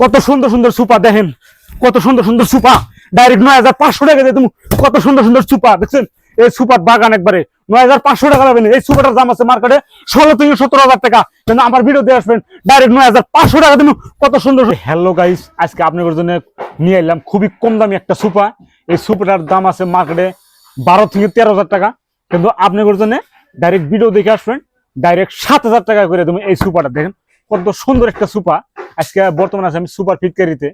কত সুন্দর সুন্দর সুপা দেখেন। কত সুন্দর সুন্দর সুপা। ডাইরেক্ট নয় হাজার পাঁচশো টাকা দিয়ে তুমি কত সুন্দর সুন্দর সুপা, দেখছেন? এই সুপার বাগান একবারে। নয় হাজার পাঁচশো টাকা পাবেন এই সুপারটার দাম আছে মার্কেটে ষোলো থেকে সতেরো হাজার টাকা। কিন্তু আমার ভিডিও দিয়ে আসবেন ডাইরেক্ট নয় হাজার পাঁচশো টাকা তুমি কত সুন্দর হ্যালো গাইস আজকে আপনাদের জন্য নিয়ে এলাম খুবই কম দামি একটা সুপা। এই সুপারটার দাম আছে মার্কেটে বারো থেকে তেরো হাজার টাকা। কিন্তু আপনাদের জন্য ডাইরেক্ট ভিডিও দেখে আসবেন ডাইরেক্ট সাত হাজার টাকা করে তুমি এই সুপারটা দেখেন। কত সুন্দর একটা সুপা। আজকে বর্তমানে আছে আমি সুপার ফিটকারিতে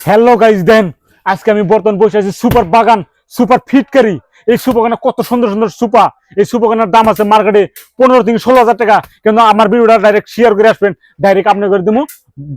হ্যালো গাইজ দেন আজকে আমি বর্তমান বসে আছি সুপার বাগান, সুপার ফিটকারি এই সুপারখানা কত সুন্দর সুন্দর সুপা। এই সুপারখানার দাম আছে মার্কেটে পনেরো থেকে ষোলো হাজার টাকা। কিন্তু আমার ভিডিওটা ডাইরেক্ট শেয়ার করে আসবেন ডাইরেক্ট আপনি করে দেবো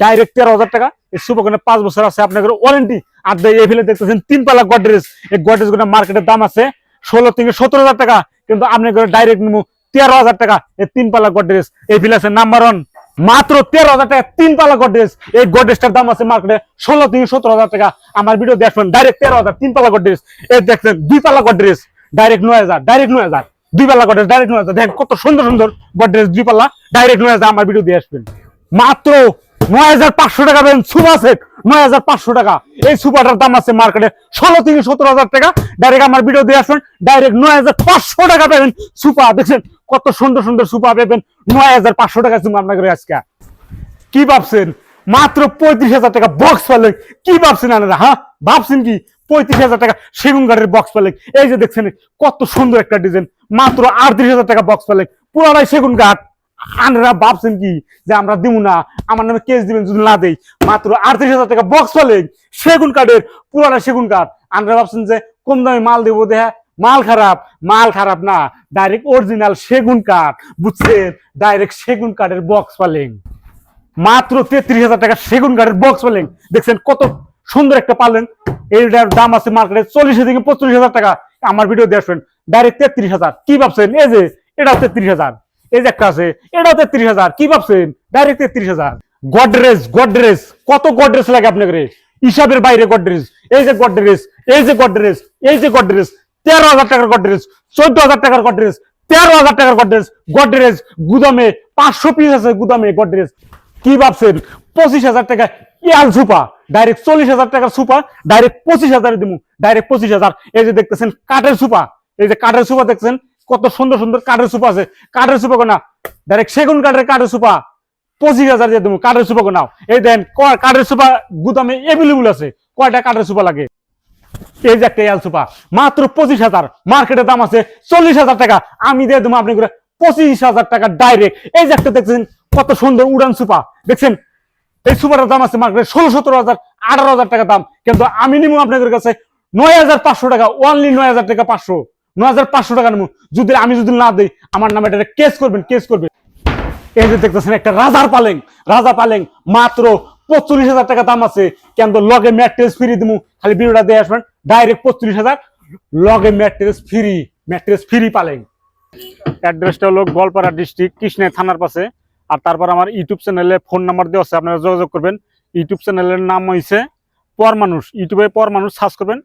ডাইরেক্ট তেরো হাজার টাকা। এই সুপারখানা পাঁচ বছর আছে আপনাদের ওয়ারেন্টি আর এই ফেলে দেখতেছেন তিন পালা গডরেজ এই গডরেজগুলো মার্কেটের দাম আছে ষোলো থেকে সতেরো হাজার টাকা। কিন্তু আপনি করে ডাইরেক্ট নেব তেরো হাজার টাকা। এই তিন পালা গডরেজ এই ফিল আছে নাম্বার ওয়ান মাত্র তেরো হাজার টাকা, তিন পালা গডরেজ এই গডরেজটার দাম আছে মার্কেটে ষোলো থেকে সতেরো হাজার টাকা। আমার ভিডিও দেখবেন ডাইরেক্ট তেরো হাজার, তিন পালা গডরেজ এই দেখছেন, দুই পালা গডরেজ ডাইরেক্ট নয় হাজার ডাইরেক্ট নয় হাজার। দুই পাল্লা গডরেজ ডাইরেক্ট নয় হাজার। দেখেন কত সুন্দর সুন্দর গডরেজ দুই পাল্লা ডাইরেক্ট নয় হাজার, আমার ভিডিও দিয়ে আসবেন। মাত্র নয় হাজার পাঁচশো টাকা সেট, নয় হাজার পাঁচশো টাকা। এই দাম আছে মার্কেটে ষোলো হাজার টাকা। ডাইরেক্ট আমার ভিডিও দিয়ে ডাইরেক্ট নয় হাজার পাঁচশো টাকা দেখছেন? কত সুন্দর সুন্দর নয় হাজার পাঁচশো টাকা আপনাকে কি ভাবছেন? মাত্র পঁয়ত্রিশ হাজার টাকা বক্স পেলেন কি ভাবছেন আনারা হ্যাঁ? ভাবছেন কি? পঁয়ত্রিশ হাজার টাকা সেগুন কাঠের বক্স পেলেন এই যে দেখছেন, কত সুন্দর একটা ডিজাইন মাত্র আটত্রিশ হাজার টাকা বক্স পেলেন পুরানাই সেগুন কাঠ আনারা ভাবছেন কি? যে আমরা দিব না, আমার নামে কেস দিবেন যদি না দেই। মাত্র আটত্রিশ হাজার টাকা বক্স পেলেন সেগুন কাঠের, পুরানা সেগুন কাঠ। আনারা ভাবছেন যে কম দামে মাল দেবো, দেখা, মাল খারাপ। মাল খারাপ না ডাইরেক্ট অরিজিনাল সেগুন কাঠ, বুঝছেন? ডাইরেক্ট সেগুন কাঠের বক্স পালেন। মাত্র তেত্রিশ হাজার টাকা সেগুন কাঠের বক্স পালেন। দেখছেন কত সুন্দর একটা পালেন। এইটার দাম আছে মার্কেটে চল্লিশ থেকে পঁয়ত্রিশ হাজার টাকা। আমার ভিডিও দিয়ে আসবেন ডাইরেক্ট তেত্রিশ হাজার। কি ভাবছেন? এই যে, এটাও তেত্রিশ হাজার। এই যে একটা আছে, এটাও তেত্রিশ হাজার, কি ভাবছেন? ডাইরেক্ট তেত্রিশ হাজার। গডরেজ গডরেজ কত গডরেজ লাগে আপনাকে হিসাবের বাইরে গডরেজ এই যে গডরেজ এই যে গডরেজ এই যে গডরেজ তেরো হাজার টাকার গডরেজ চোদ্দ হাজার টাকার গডরেজ তেরো হাজার টাকার গডরেজ গডরেজ গুদামে পাঁচশো পিস আছে গুদামে গডরেজ কি ভাবছেন? পঁচিশ হাজার টাকা ইয়াল সুপা ডাইরেক্ট চল্লিশ হাজার টাকার সুপা ডাইরেক্ট পঁচিশ হাজারে দিব ডাইরেক্ট পঁচিশ হাজার। এই যে দেখতেছেন কাঠের সুপা, এই যে কাঠের সুপা দেখছেন কত সুন্দর সুন্দর কাঠের সুপা আছে। কাঠের সুপা কোনা ডাইরেক্ট সেগুন কাঠের কাঠের সুপা, পঁচিশ হাজার দিয়ে দেবো কাঠের সুপা কোনাও এই দেন কাঠের সুপা গুদামে এভেলেবল আছে, কয়টা কাঠের সুপা লাগে? এই যে একটা এল সুপা, মাত্র পঁচিশ হাজার মার্কেটের দাম আছে চল্লিশ হাজার টাকা। আমি দিয়ে দেবো আপনি করে পঁচিশ হাজার টাকা ডাইরেক্ট এই যে একটা দেখছেন, কত সুন্দর উড়ান সুপা। দেখছেন, এই সুপারের দাম আছে মার্কেটে ষোলো সতেরো হাজার, আঠারো হাজার টাকা দাম। কিন্তু আমি নিবো আপনাদের কাছে নয় হাজার পাঁচশো টাকা অনলি নয় হাজার টাকা পাঁচশো। নয় হাজার পাঁচশো টাকা নেব। যদি আমি যদি না দিই, আমার নামে এটা কেস করবেন কেস করবেন। এই যে দেখতেছেন, একটা রাজার পালেং। রাজা পালেং, মাত্র পঁচল্লিশ হাজার টাকা দাম আছে। কিন্তু লগে ম্যাট্রেস ফ্রি দিমু। খালি ভিডিওটা দিয়ে আসবেন। ডাইরেক্ট পঁচল্লিশ হাজার। লগে ম্যাট্রেস ফ্রি ম্যাট্রেস ফ্রি পালেং। অ্যাড্রেসটা হলো গোয়ালপাড়া ডিস্ট্রিক্ট কৃষ্ণা থানার পাশে। আর তারপর আমার ইউটিউব চ্যানেলে ফোন নাম্বার দেওয়া আছে, আপনারা যোগাযোগ করবেন। ইউটিউব চ্যানেলের নাম হয়েছে পর মানুষ ইউটিউবে পর মানুষ সার্চ করবেন।